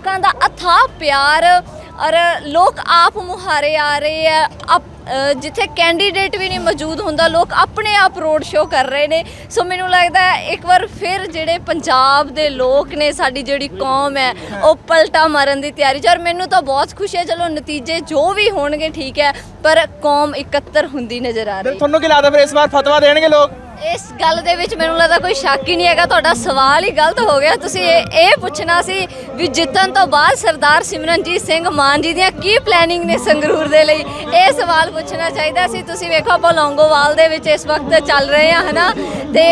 ਲੋਕਾਂ ਦਾ ਅਥਾਹ ਪਿਆਰ ਔਰ ਲੋਕ ਆਪ ਮੁਹਾਰੇ ਆ ਰਹੇ ਆ। ਜਿੱਥੇ ਕੈਂਡੀਡੇਟ ਵੀ ਨਹੀਂ ਮੌਜੂਦ ਹੁੰਦਾ, ਲੋਕ ਆਪਣੇ ਆਪ ਰੋਡ ਸ਼ੋਅ ਕਰ ਰਹੇ ਨੇ। ਸੋ ਮੈਨੂੰ ਲੱਗਦਾ ਹੈ ਇੱਕ ਵਾਰ ਫਿਰ ਜਿਹੜੇ ਪੰਜਾਬ ਦੇ ਲੋਕ ਨੇ, ਸਾਡੀ ਜਿਹੜੀ ਕੌਮ ਹੈ, ਉਹ ਪਲਟਾ ਮਾਰਨ ਦੀ ਤਿਆਰੀ 'ਚ ਔਰ ਮੈਨੂੰ ਤਾਂ ਬਹੁਤ ਖੁਸ਼ੀ ਹੈ, ਚਲੋ ਨਤੀਜੇ ਜੋ ਵੀ ਹੋਣਗੇ ਠੀਕ ਹੈ, ਪਰ ਕੌਮ ਇਕੱਤਰ ਹੁੰਦੀ ਨਜ਼ਰ ਆ ਰਹੀ ਹੈ। ਤੁਹਾਨੂੰ ਕੀ ਲੱਗਦਾ ਫਿਰ ਇਸ ਵਾਰ ਫਤਵਾ ਦੇਣਗੇ ਲੋਕ? ਇਸ ਗੱਲ ਦੇ ਵਿੱਚ ਮੈਨੂੰ ਲੱਗਦਾ ਕੋਈ ਸ਼ੱਕ ਹੀ ਨਹੀਂ ਹੈਗਾ, ਤੁਹਾਡਾ ਸਵਾਲ ਹੀ ਗਲਤ ਹੋ ਗਿਆ। ਤੁਸੀਂ ਇਹ ਇਹ ਪੁੱਛਣਾ ਸੀ ਵੀ ਜਿੱਤਣ ਤੋਂ ਬਾਅਦ ਸਰਦਾਰ ਸਿਮਰਨਜੀਤ ਸਿੰਘ ਮਾਨ ਜੀ ਦੀਆਂ ਕੀ ਪਲੈਨਿੰਗ ਨੇ ਸੰਗਰੂਰ ਦੇ ਲਈ? ਇਹ ਸਵਾਲ ਪੁੱਛਣਾ ਚਾਹੀਦਾ ਸੀ। ਤੁਸੀਂ ਵੇਖੋ, ਆਪਾਂ ਲੌਂਗੋਵਾਲ ਦੇ ਵਿੱਚ ਇਸ ਵਕਤ ਚੱਲ ਰਹੇ ਆ ਹਨਾ? ਤੇ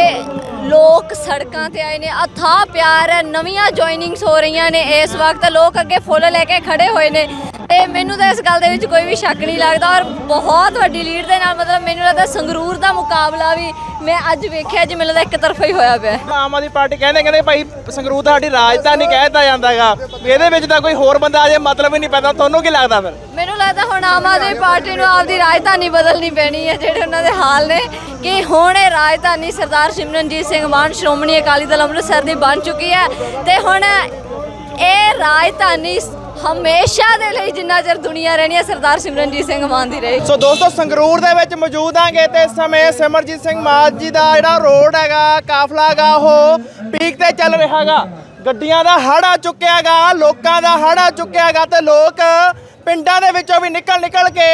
ਲੋਕ ਸੜਕਾਂ ਤੇ ਆਏ ਨੇ। ਅਥਾਹ ਪਿਆਰ ਹੈ ਨਵੀਆਂ ਜੁਆਇਨਿੰਗਸ ਹੋ ਰਹੀਆਂ ਨੇ ਇਸ ਵਕਤ। ਲੋਕ ਅੱਗੇ ਫੁੱਲ ਲੈ ਕੇ ਖੜੇ ਹੋਏ ਨੇ। ਤੇ ਮੈਨੂੰ ਤਾਂ ਇਸ ਗੱਲ ਦੇ ਵਿੱਚ ਕੋਈ ਵੀ ਸ਼ੱਕ ਨਹੀਂ ਲੱਗਦਾ ਔਰ ਬਹੁਤ ਵੱਡੀ ਲੀਡ ਦੇ ਨਾਲ ਮਤਲਬ ਮੈਨੂੰ ਲੱਗਦਾ ਸੰਗਰੂਰ ਦਾ ਮੁਕਾਬਲਾ ਵੀ ਮੈਂ ਅੱਜ ਵੇਖਿਆ ਜੀ ਮੈਨੂੰ ਲੱਗਦਾ ਇੱਕ ਤਰਫਾ ਹੀ ਹੋਇਆ ਪਿਆ। ਆਮ ਆਦਮੀ ਪਾਰਟੀ ਕਹਿੰਦੇ ਕਹਿੰਦੇ ਭਾਈ ਸੰਗਰੂਰ ਤਾਂ ਸਾਡੀ ਰਾਜਧਾਨੀ ਕਹਿਤਾ ਜਾਂਦਾਗਾ ਇਹਦੇ ਵਿੱਚ ਤਾਂ ਕੋਈ ਹੋਰ ਬੰਦਾ ਆ ਜੇ ਮਤਲਬ ਹੀ ਨਹੀਂ ਪੈਦਾ। ਤੁਹਾਨੂੰ ਕੀ ਲੱਗਦਾ ਫਿਰ? ਮੈਨੂੰ ਲੱਗਦਾ ਹੁਣ ਆਮ ਆਦਮੀ ਪਾਰਟੀ ਨੂੰ ਆਪਦੀ ਰਾਜਧਾਨੀ ਬਦਲਣੀ ਪੈਣੀ ਹੈ ਜਿਹੜੇ ਉਹਨਾਂ ਦੇ ਹਾਲ ਨੇ। ਕਿ ਹੁਣ ਇਹ ਰਾਜਧਾਨੀ ਸਰਦਾਰ ਸਿਮਰਨਜੀਤ ਸਿੰਘ ਮਾਨ ਸ਼੍ਰੋਮਣੀ ਅਕਾਲੀ ਦਲ ਅੰਮ੍ਰਿਤਸਰ ਦੀ ਬਣ ਚੁੱਕੀ ਹੈ। ਤੇ ਹੁਣ ਇਹ ਰਾਜਧਾਨੀ ਹਮੇਸ਼ਾ ਦੇ ਲਈ ਜਿੰਨਾ ਚਿਰ ਦੁਨੀਆ ਰਹਿਣੀ ਹੈ, ਸਰਦਾਰ ਸਿਮਰਨਜੀਤ ਸਿੰਘ ਮਾਨ ਦੀ ਰਹੇ ਸੋ ਦੋਸਤੋ, ਸੰਗਰੂਰ ਦੇ ਵਿੱਚ ਮੌਜੂਦ ਆਂਗੇ ਤੇ ਇਸ ਸਮੇਂ ਸਿਮਰਜੀਤ ਸਿੰਘ ਮਾਨ ਜੀ ਦਾ ਜਿਹੜਾ ਰੋਡ ਹੈਗਾ, ਕਾਫਲਾ ਹੈਗਾ, ਉਹ ਪੀਕ ਤੇ ਚੱਲ ਰਿਹਾ ਹੈਗਾ। ਗੱਡੀਆਂ ਦਾ ਹੜ ਆ ਚੁੱਕਿਆ ਹੈਗਾ, ਲੋਕਾਂ ਦਾ ਹੜ ਆ ਚੁੱਕਿਆ ਹੈਗਾ ਤੇ ਲੋਕ ਪਿੰਡਾਂ ਦੇ ਵਿੱਚੋਂ ਵੀ ਨਿਕਲ ਨਿਕਲ ਕੇ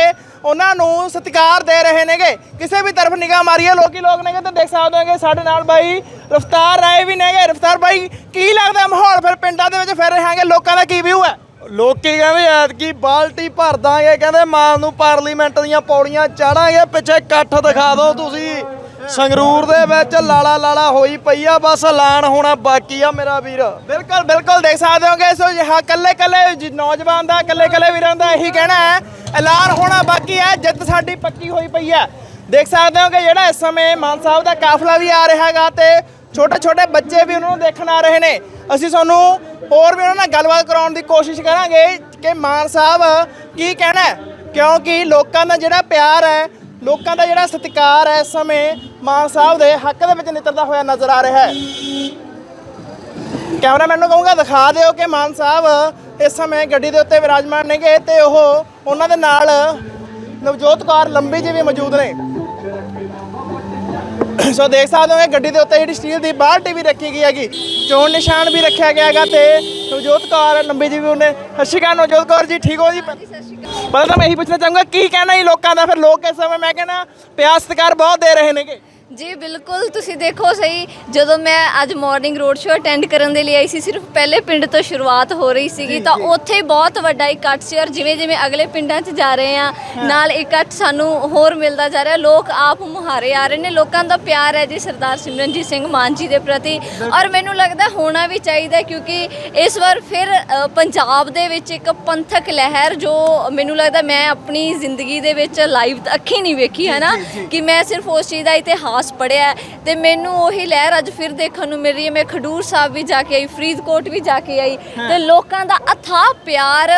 ਉਹਨਾਂ ਨੂੰ ਸਤਿਕਾਰ ਦੇ ਰਹੇ ਨੇਗੇ। ਕਿਸੇ ਵੀ ਤਰਫ ਨਿਗਾਹ ਮਾਰੀਏ, ਲੋਕੀ ਲੋਕ ਨੇਗੇ ਤੇ ਦੇਖ ਸਕਦੇ ਹੋਗੇ ਸਾਡੇ ਨਾਲ ਬਾਈ ਰਫਤਾਰ ਰਾਏ ਵੀ ਨੇਗੇ। ਰਫਤਾਰ ਬਾਈ, ਕੀ ਲੱਗਦਾ ਮਾਹੌਲ? ਫਿਰ ਪਿੰਡਾਂ ਦੇ ਵਿੱਚ ਫਿਰ ਰਹੇ ਲੋਕਾਂ ਦਾ ਕੀ ਵਿਊ ਹੈ? ਲੋਕੀ ਕਹਿੰਦੇ ਐਤਕੀ ਬਾਲਟੀ ਭਰ ਦਾਂਗੇ, ਕਹਿੰਦੇ ਮਾਨ ਨੂੰ ਪਾਰਲੀਮੈਂਟ ਦੀਆਂ ਪੌੜੀਆਂ ਚਾੜਾਂਗੇ, ਪਿੱਛੇ ਇਕੱਠ ਦਿਖਾ ਦਿਓ ਤੁਸੀਂ। ਸੰਗਰੂਰ ਦੇ ਵਿੱਚ ਲਾਲਾ ਲਾਲਾ ਹੋਈ ਪਈ ਆ, ਬਸ ਐਲਾਨ ਹੋਣਾ ਬਾਕੀ ਆ ਮੇਰਾ ਵੀਰ। ਬਿਲਕੁਲ ਬਿਲਕੁਲ, ਦੇਖ ਸਕਦੇ ਹੋਗੇ ਸੋ ਹਾਂ ਕੱਲੇ ਕੱਲੇ ਨੌਜਵਾਨ ਦਾ ਕੱਲੇ ਕੱਲੇ ਵੀਰਾਂ ਦਾ ਇਹੀ ਕਹਿਣਾ ਹੈ। ਐਲਾਨ ਹੋਣਾ ਬਾਕੀ ਹੈ, ਜਿੱਤ ਸਾਡੀ ਪੱਕੀ ਹੋਈ ਪਈ ਹੈ। ਦੇਖ ਸਕਦੇ ਹੋ ਕਿ ਜਿਹੜਾ ਇਸ ਸਮੇਂ ਮਾਨ ਸਾਹਿਬ ਦਾ ਕਾਫਲਾ ਵੀ ਆ ਰਿਹਾ ਹੈਗਾ ਤੇ ਛੋਟੇ ਛੋਟੇ ਬੱਚੇ ਵੀ ਉਹਨਾਂ ਨੂੰ ਦੇਖਣ ਆ ਰਹੇ ਨੇ। ਅਸੀਂ ਤੁਹਾਨੂੰ ਹੋਰ ਵੀ ਉਹਨਾਂ ਨਾਲ ਗੱਲਬਾਤ ਕਰਾਉਣ ਦੀ ਕੋਸ਼ਿਸ਼ ਕਰਾਂਗੇ ਕਿ ਮਾਨ ਸਾਹਿਬ, ਕੀ ਕਹਿਣਾ ਹੈ? ਕਿਉਂਕਿ ਲੋਕਾਂ ਦਾ ਜਿਹੜਾ ਪਿਆਰ ਹੈ, ਲੋਕਾਂ ਦਾ ਜਿਹੜਾ ਸਤਿਕਾਰ ਹੈ ਇਸ ਸਮੇਂ ਮਾਨ ਸਾਹਿਬ ਦੇ ਹੱਕ ਦੇ ਵਿੱਚ ਨਿਤਰਦਾ ਹੋਇਆ ਨਜ਼ਰ ਆ ਰਿਹਾ ਹੈ। ਕੈਮਰਾਮੈਨ ਨੂੰ ਕਹੂੰਗਾ, ਦਿਖਾ ਦਿਓ ਕਿ ਮਾਨ ਸਾਹਿਬ ਇਸ ਸਮੇਂ ਗੱਡੀ ਦੇ ਉੱਤੇ ਵਿਰਾਜਮਾਨ ਨੇਗੇ ਤੇ ਉਹ ਉਹਨਾਂ ਦੇ ਨਾਲ ਨਵਜੋਤ ਕੌਰ ਲੰਬੀ ਜੀ ਵੀ ਮੌਜੂਦ ਨੇ। ਸੋ ਦੇਖ ਸਕਦੇ ਹੋ ਕਿ ਗੱਡੀ ਦੇ ਉੱਤੇ ਜਿਹੜੀ ਸਟੀਲ ਦੀ ਬਾਲਟੀ ਵੀ ਰੱਖੀ ਗਈ ਹੈਗੀ। ਚੋਣ ਨਿਸ਼ਾਨ ਵੀ ਰੱਖਿਆ ਗਿਆ ਹੈਗਾ ਤੇ ਨਵਜੋਤ ਕੌਰ ਲੰਬੀ ਜੀ ਵੀ ਉਹਨੇ ਸਤਿ ਸ਼੍ਰੀ ਅਕਾਲ ਨਵਜੋਤ ਕੌਰ ਜੀ ਠੀਕ ਹੋ ਜੀ? ਪਹਿਲਾਂ ਤਾਂ ਮੈਂ ਇਹੀ ਪੁੱਛਣਾ ਚਾਹੂੰਗਾ ਕੀ ਕਹਿਣਾ ਜੀ ਲੋਕਾਂ ਦਾ ਫਿਰ? ਲੋਕ ਇਸ ਸਮੇਂ ਮੈਂ ਕਹਿੰਦਾ ਪਿਆਰ ਸਤਿਕਾਰ ਬਹੁਤ ਦੇ ਰਹੇ ਨੇਗੇ। ਜੀ ਬਿਲਕੁਲ ਤੁਸੀਂ ਦੇਖੋ ਸਹੀ ਜਦੋਂ ਮੈਂ ਅੱਜ ਮਾਰਨਿੰਗ ਰੋਡ ਸ਼ੋਅ ਅਟੈਂਡ ਕਰਨ ਦੇ ਲਈ ਆਈ ਸੀ ਸਿਰਫ ਪਹਿਲੇ ਪਿੰਡ ਤੋਂ ਸ਼ੁਰੂਆਤ ਹੋ ਰਹੀ ਸੀਗੀ ਤਾਂ ਉੱਥੇ ਹੀ ਬਹੁਤ ਵੱਡਾ ਇਕੱਠ ਸੀ ਔਰ ਜਿਵੇਂ ਜਿਵੇਂ ਅਗਲੇ ਪਿੰਡਾਂ 'ਚ ਜਾ ਰਹੇ ਆ ਨਾਲ ਇਕੱਠ ਸਾਨੂੰ ਹੋਰ ਮਿਲਦਾ ਜਾ ਰਿਹਾ ਲੋਕ ਆਪ ਮੁਹਾਰੇ ਆ ਰਹੇ ਨੇ ਲੋਕਾਂ ਦਾ ਪਿਆਰ ਹੈ ਜੀ ਸਰਦਾਰ ਸਿਮਰਨਜੀਤ ਸਿੰਘ ਮਾਨ ਜੀ ਦੇ ਪ੍ਰਤੀ ਔਰ ਮੈਨੂੰ ਲੱਗਦਾ ਹੋਣਾ ਵੀ ਚਾਹੀਦਾ ਕਿਉਂਕਿ ਇਸ ਵਾਰ ਫਿਰ ਪੰਜਾਬ ਦੇ ਵਿੱਚ ਇੱਕ ਪੰਥਕ ਲਹਿਰ ਜੋ ਮੈਨੂੰ ਲੱਗਦਾ ਮੈਂ ਆਪਣੀ ਜ਼ਿੰਦਗੀ ਦੇ ਵਿੱਚ ਲਾਈਵ ਅੱਖੀ ਨਹੀਂ ਵੇਖੀ ਹੈ ਨਾ ਕਿ ਮੈਂ ਸਿਰਫ ਉਸ ਚੀਜ਼ ਦਾ ਇਤਿਹਾਸ ਪੜਿਆ ਹੈ ਤੇ ਮੈਨੂੰ ਉਹੀ ਲਹਿਰ ਅੱਜ ਫਿਰ ਦੇਖਣ ਨੂੰ ਮਿਲ ਰਹੀ ਹੈ। ਮੈਂ ਖਡੂਰ ਸਾਹਿਬ ਵੀ ਜਾ ਕੇ ਆਈ ਫਰੀਦਕੋਟ ਵੀ ਜਾ ਕੇ ਆਈ ਤੇ ਲੋਕਾਂ ਦਾ ਅਥਾਹ ਪਿਆਰ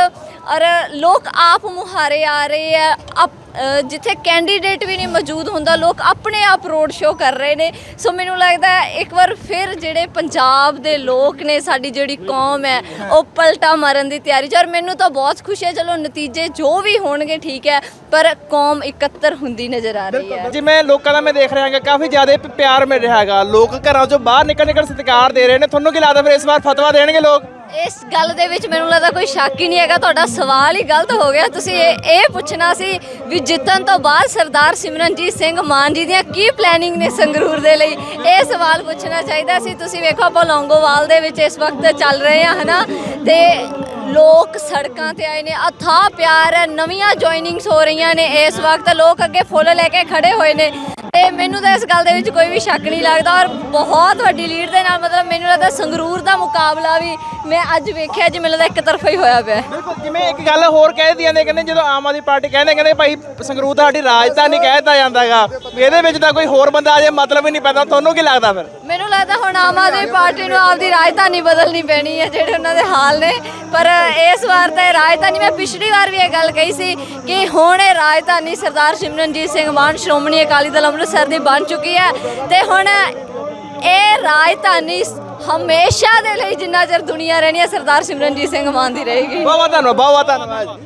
ਔਰ ਲੋਕ ਆਪ ਮੁਹਾਰੇ ਆ ਰਹੇ ਆ, ਅਪ- ਜਿੱਥੇ ਕੈਂਡੀਡੇਟ ਵੀ ਨਹੀਂ ਮੌਜੂਦ ਹੁੰਦਾ, ਲੋਕ ਆਪਣੇ ਆਪ ਰੋਡ ਸ਼ੋਅ ਕਰ ਰਹੇ ਨੇ। ਸੋ ਮੈਨੂੰ ਲੱਗਦਾ ਇੱਕ ਵਾਰ ਫਿਰ ਜਿਹੜੇ ਪੰਜਾਬ ਦੇ ਲੋਕ ਨੇ, ਸਾਡੀ ਜਿਹੜੀ ਕੌਮ ਹੈ, ਉਹ ਪਲਟਾ ਮਾਰਨ ਦੀ ਤਿਆਰੀ 'ਚ ਔਰ ਮੈਨੂੰ ਤਾਂ ਬਹੁਤ ਖੁਸ਼ੀ ਹੈ, ਚਲੋ ਨਤੀਜੇ ਜੋ ਵੀ ਹੋਣਗੇ, ਠੀਕ ਹੈ, ਪਰ ਕੌਮ ਇਕੱਤਰ ਹੁੰਦੀ ਨਜ਼ਰ ਆ ਰਹੀ ਹੈ। ਜਿਵੇਂ ਲੋਕਾਂ ਦਾ, ਮੈਂ ਦੇਖ ਰਿਹਾ ਹਾਂ ਕਾਫੀ ਜ਼ਿਆਦਾ ਪਿਆਰ ਮਿਲ ਰਿਹਾ ਹੈਗਾ। ਲੋਕ ਘਰਾਂ ਚੋਂ ਬਾਹਰ ਨਿਕਲ ਨਿਕਲ ਸਤਿਕਾਰ ਦੇ ਰਹੇ ਨੇ। ਤੁਹਾਨੂੰ ਕੀ ਲੱਗਦਾ ਫਿਰ ਇਸ ਵਾਰ ਫਤਵਾ ਦੇਣਗੇ ਲੋਕ? ਇਸ ਗੱਲ ਦੇ ਵਿੱਚ ਮੈਨੂੰ ਲੱਗਦਾ ਕੋਈ ਸ਼ੱਕ ਹੀ ਨਹੀਂ ਹੈਗਾ, ਤੁਹਾਡਾ ਸਵਾਲ ਹੀ ਗਲਤ ਹੋ ਗਿਆ। ਤੁਸੀਂ ਇਹ ਇਹ ਪੁੱਛਣਾ ਸੀ ਵੀ ਜਿੱਤਣ ਤੋਂ ਬਾਅਦ ਸਰਦਾਰ ਸਿਮਰਨਜੀਤ ਸਿੰਘ ਮਾਨ ਜੀ ਦੀਆਂ ਕੀ ਪਲੈਨਿੰਗ ਨੇ ਸੰਗਰੂਰ ਦੇ ਲਈ? ਇਹ ਸਵਾਲ ਪੁੱਛਣਾ ਚਾਹੀਦਾ ਸੀ। ਤੁਸੀਂ ਵੇਖੋ, ਆਪਾਂ ਲੌਂਗੋਵਾਲ ਦੇ ਵਿੱਚ ਇਸ ਵਕਤ ਚੱਲ ਰਹੇ ਆ ਹਨਾ? ਤੇ ਲੋਕ ਸੜਕਾਂ ਤੇ ਆਏ ਨੇ। ਅਥਾਹ ਪਿਆਰ ਹੈ, ਨਵੀਆਂ ਜੁਆਇਨਿੰਗਸ ਹੋ ਰਹੀਆਂ ਨੇ ਇਸ ਵਕਤ। ਲੋਕ ਅੱਗੇ ਫੁੱਲ ਲੈ ਕੇ ਖੜੇ ਹੋਏ ਨੇ। ਤੇ ਮੈਨੂੰ ਤਾਂ ਇਸ ਗੱਲ ਦੇ ਵਿੱਚ ਕੋਈ ਵੀ ਸ਼ੱਕ ਨਹੀਂ ਲੱਗਦਾ ਔਰ ਬਹੁਤ ਵੱਡੀ ਲੀਡ ਦੇ ਨਾਲ ਮਤਲਬ ਮੈਨੂੰ ਲੱਗਦਾ ਸੰਗਰੂਰ ਦਾ ਮੁਕਾਬਲਾ ਵੀ ਮੈਂ ਅੱਜ ਵੇਖਿਆ ਜੀ ਮੈਨੂੰ ਲੱਗਦਾ ਇੱਕ ਤਰਫਾ ਹੀ ਹੋਇਆ ਪਿਆ। ਬਿਲਕੁਲ ਜਿਵੇਂ ਇੱਕ ਗੱਲ ਹੋਰ ਕਹਿ ਦਿੰਦੇ ਨੇ ਕਹਿੰਦੇ ਜਦੋਂ ਆਮ ਆਦਮੀ ਪਾਰਟੀ ਕਹਿੰਦੇ ਕਹਿੰਦੇ ਭਾਈ ਸੰਗਰੂਰ ਤਾਂ ਸਾਡੀ ਰਾਜਧਾਨੀ ਕਹਿਤਾ ਜਾਂਦਾਗਾ। ਇਹਦੇ ਵਿੱਚ ਤਾਂ ਕੋਈ ਹੋਰ ਬੰਦਾ ਆ ਜੇ ਮਤਲਬ ਹੀ ਨਹੀਂ ਪੈਦਾ। ਤੁਹਾਨੂੰ ਕੀ ਲੱਗਦਾ ਫਿਰ? ਮੈਨੂੰ ਲੱਗਦਾ ਹੁਣ ਆਮ ਆਦਮੀ ਪਾਰਟੀ ਨੂੰ ਆਪਦੀ ਰਾਜਧਾਨੀ ਬਦਲਣੀ ਪੈਣੀ ਹੈ ਜਿਹੜੇ ਉਹਨਾਂ ਦੇ ਹਾਲ ਨੇ। ਪਰ ਇਸ ਵਾਰ ਤਾਂ ਰਾਜਧਾਨੀ, ਮੈਂ ਪਿਛਲੀ ਵਾਰ ਵੀ ਇਹ ਗੱਲ ਕਹੀ ਸੀ ਕਿ ਹੁਣ ਇਹ ਰਾਜਧਾਨੀ ਸਰਦਾਰ ਸਿਮਰਨਜੀਤ ਸਿੰਘ ਮਾਨ, ਸ਼੍ਰੋਮਣੀ ਅਕਾਲੀ ਦਲ ਅੰਮ੍ਰਿਤਸਰ ਦੀ ਬਣ ਚੁੱਕੀ ਹੈ ਤੇ ਹੁਣ ਇਹ ਰਾਜਧਾਨੀ ਹਮੇਸ਼ਾ ਦੇ ਲਈ ਜਿੰਨਾ ਚਿਰ ਦੁਨੀਆ ਰਹਿਣੀ ਹੈ, ਸਰਦਾਰ ਸਿਮਰਨਜੀਤ ਸਿੰਘ ਮਾਨ ਦੀ ਰਹੇਗੀ। ਬਹੁਤ ਬਹੁਤ ਧੰਨਵਾਦ, ਬਹੁਤ ਬਹੁਤ ਧੰਨਵਾਦ